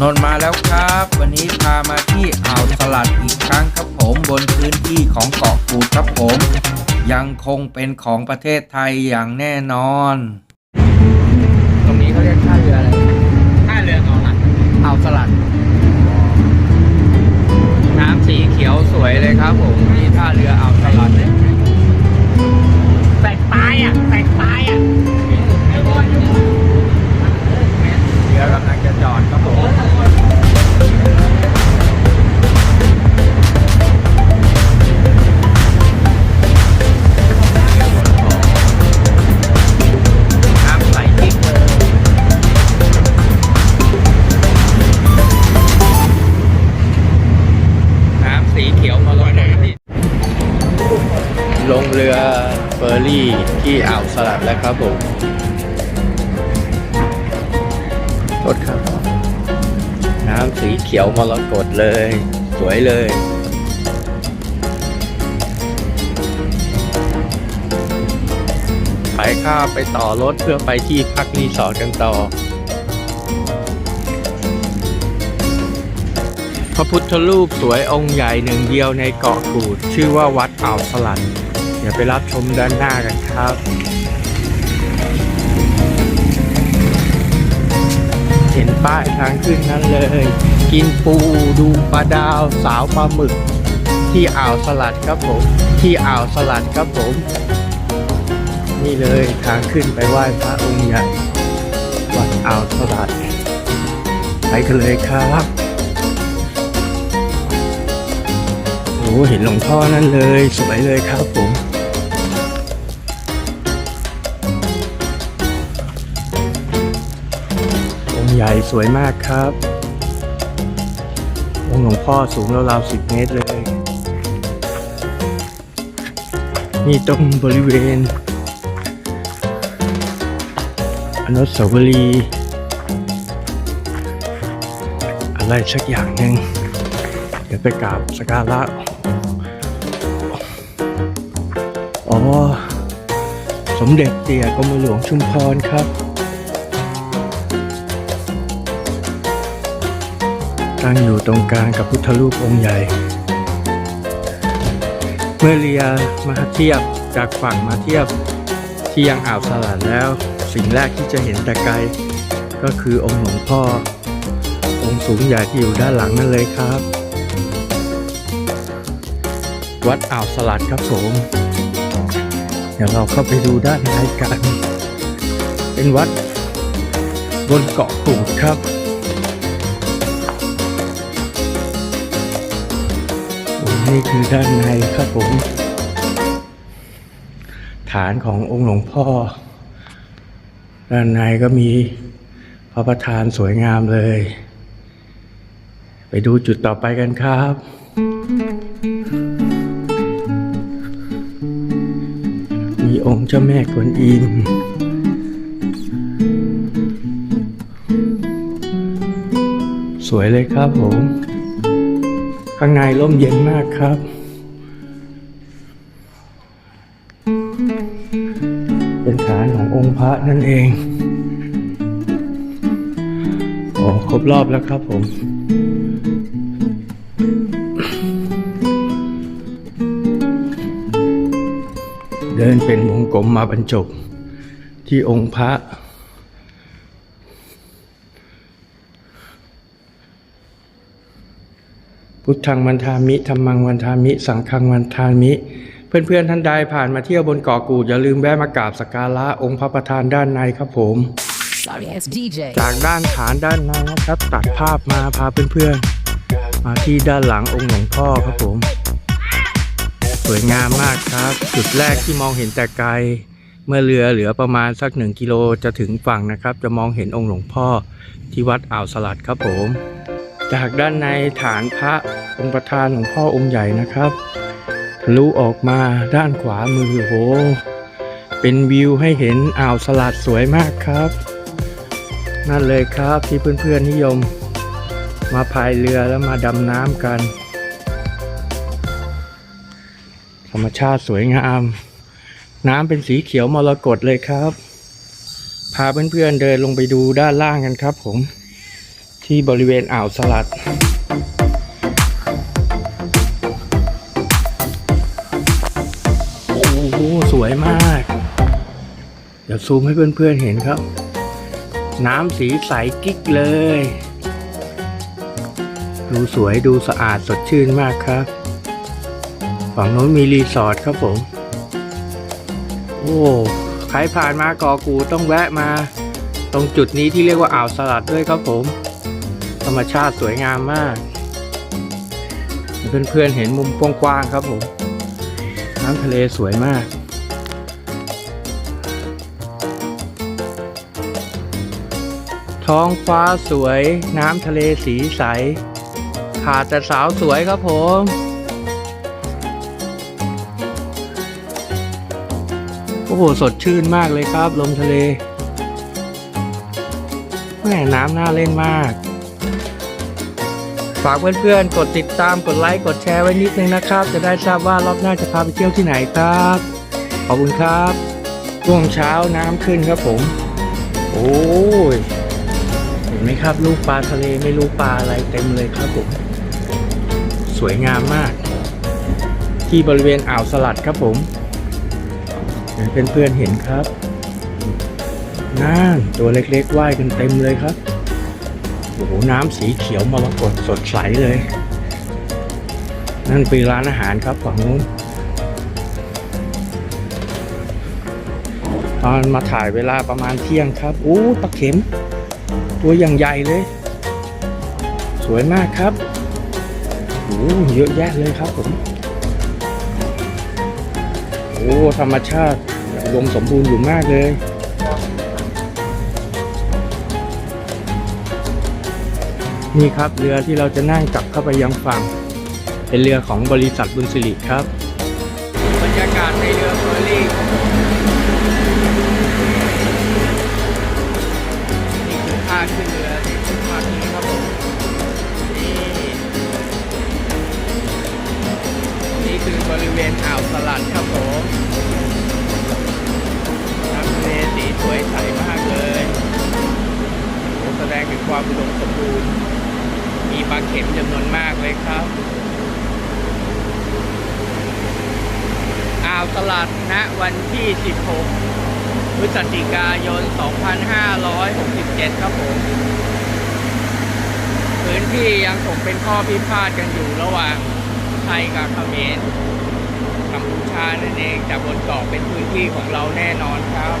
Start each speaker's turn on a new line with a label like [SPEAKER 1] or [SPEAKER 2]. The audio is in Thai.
[SPEAKER 1] นนท์มาแล้วครับ วันนี้พามาที่อ่าวสลัดอีกครั้งครับผมบนพื้นที่ของเกาะกูดครับผม ยังคงเป็นของประเทศไทยอย่างแน่นอน ตรงนี้เขาเรียกท่าเรืออะไร
[SPEAKER 2] ท่าเรือเกาหลัก
[SPEAKER 1] อ่าวสลัด น้ำสีเขียวสวยเลยครับผมนี่ท่าเรืออ่าว
[SPEAKER 2] อ่า
[SPEAKER 1] วสลัดแล้วครับผมโทษครับ น้ำสีเขียวมรกตเลย สวยเลยไปข้ามไปต่อรถเพื่อไปที่พักรีสอร์ทกันต่อ พระพุทธรูปสวยองค์ใหญ่หนึ่งเดียวในเกาะกูด ชื่อว่าวัดอ่าวสลัด ดี๋ยวไปรับชมด้านหน้ากันครับ เห็นป้ายทางขึ้นนั้นเลย กินปูดูปลาดาวสาวปลาหมึก ที่อ่าวสลัดครับผม ที่อ่าวสลัดครับผม นี่เลยทางขึ้นไปไหว้พระองค์ใหญ่ วัดอ่าวสลัด ไปกันเลยครับโอ้เห็นหลวงพ่อนั่นเลย สวยเลยครับผม ใหญ่สวยมากครับองค์หลวงพ่อสูงราวๆสิบเมตรเลย นี่ตรงบริเวณ อนุสาวรีย์อะไรสักอย่างหนึ่งเดี๋ยวไปกราบสกการะอ๋อ สมเด็จเตี่ยกรมหลวงชุมพรครับ ตั้งอยู่ตรงกลางกับพุทธรูปองค์ใหญ่ เมื่อเรือมาเทียบจากฝั่งมาเทียบที่ยังอ่าวสลัดแล้ว สิ่งแรกที่จะเห็นแต่ไกล ก็คือองค์หลวงพ่อ องค์สูงใหญ่ที่อยู่ด้านหลังนั่นเลยครับ วัดอ่าวสลัดครับผมเดี๋ยวเราเข้าไปดูด้านในกัน เป็นวัดบนเกาะกูดครับ นี่คือด้านในครับผม ฐานขององค์หลวงพ่อ ด้านในก็มีพระประธานสวยงามเลย ไปดูจุดต่อไปกันครับ มีองค์เจ้าแม่กวนอิมสวยเลยครับผม ข้างในร่มเย็นมากครับ เป็นฐานขององค์พระนั่นเองโอ้ครบรอบแล้วครับผมเดินเป็นวงกลมมาบรรจบ ที่องค์พระ พุทธังวันทามิธรรมังวันทามิ สังฆังวันทามิ เพื่อนๆท่านใดผ่านมาเที่ยวบนเกาะกูดอย่าลืมแวะมากราบสักการะองค์พระประธานด้านในครับผม
[SPEAKER 3] Sorry, it's DJ.
[SPEAKER 1] จากด้านฐานด้านในนะครับตัดภาพมาพาเพื่อนๆมาที่ด้านหลังองค์หลวงพ่อครับผมสวยงามมากครับ จุดแรกที่มองเห็นแต่ไกล เมื่อเรือเหลือประมาณสักหนึ่งกิโลจะถึงฝั่งนะครับ จะมองเห็นองค์หลวงพ่อที่วัดอ่าวสลัดครับผม จากด้านในฐานพระองค์ประธานหลวงพ่อองค์ใหญ่นะครับทะลุออกมาด้านขวามือโหเป็นวิวให้เห็นอ่าวสลัดสวยมากครับ นั่นเลยครับที่เพื่อนๆนิยม มาพายเรือแล้วมาดำน้ำกัน ธรรมชาติสวยงาม น้ำเป็นสีเขียวมรกตเลยครับ พาเพื่อนๆเดินลงไปดูด้านล่างกันครับผม ที่บริเวณอ่าวสลัด โอ้โห สวยมาก เดี๋ยวซูมให้เพื่อนๆเห็นครับ น้ำสีใสกิ๊กเลย ดูสวยดูสะอาดสดชื่นมากครับ ฝั่งโน้นมีรีสอร์ทครับผม โอ้ ใครผ่านมากอกูต้องแวะมา ตรงจุดนี้ที่เรียกว่าอ่าวสลัดด้วยครับผม ธรรมชาติสวยงามมาก เพื่อนๆเห็นมุมกว้างๆครับผม น้ำทะเลสวยมากท้องฟ้าสวยน้ำทะเลสีใส ขาดแต่สาวสวยครับผม โอ้โห สดชื่นมากเลยครับ ลมทะเล แม่น้ำน่าเล่นมาก ฝากเพื่อนๆ กดติดตามกดไลค์กดแชร์ไว้นิดนึงนะครับ จะได้ทราบว่ารอบหน้าจะพาไปเที่ยวที่ไหนครับ ขอบคุณครับช่วงเช้าน้ำขึ้นครับผม โอ้ยเห็นไหมครับ ลูกปลาทะเลไม่รู้ปลาอะไรเต็มเลยครับผม สวยงามมาก ที่บริเวณอ่าวสลัดครับผมอย่างเพื่อนๆเห็นครับนั่นตัวเล็กๆว่ายกันเต็มเลยครับ โอ้โหน้ำสีเขียวมรกตสดใสเลย นั่นเป็นร้านอาหารครับฝั่งนู้นตอนมาถ่ายเวลาประมาณเที่ยงครับโอ้ปลาเข็ม ตัวอย่างใหญ่เลย สวยมากครับโอ้เยอะแยะเลยครับผมโอ้ธรรมชาติอุดมสมบูรณ์อยู่มากเลย นี่ครับเรือที่เราจะนั่งกลับเข้าไปยังฝั่ง เป็นเรือของบริษัทบุญสิริครับ บรรยากาศในเรือเฟอร์รี่นี่คือท่าขึ้นเรือที่ขึ้นภาคนี้ครับผมนี่นี่คือบริเวณอ่าวสลัดครับผมน้ำทะเลสีสวยใสมากเลย แสดงถึงความอุดมสมบูรณ์ มีปลาเข็มจำนวนมากเลยครับอ่าวตลาดณวันที่ 16 พฤศจิกายน 2567 ครับผม พื้นที่ยังคงเป็นข้อพิพาทกันอยู่ระหว่างไทยกับเขมรกัมพูชานั่นเองแต่บนเกาะเป็นพื้นที่ของเราแน่นอนครับ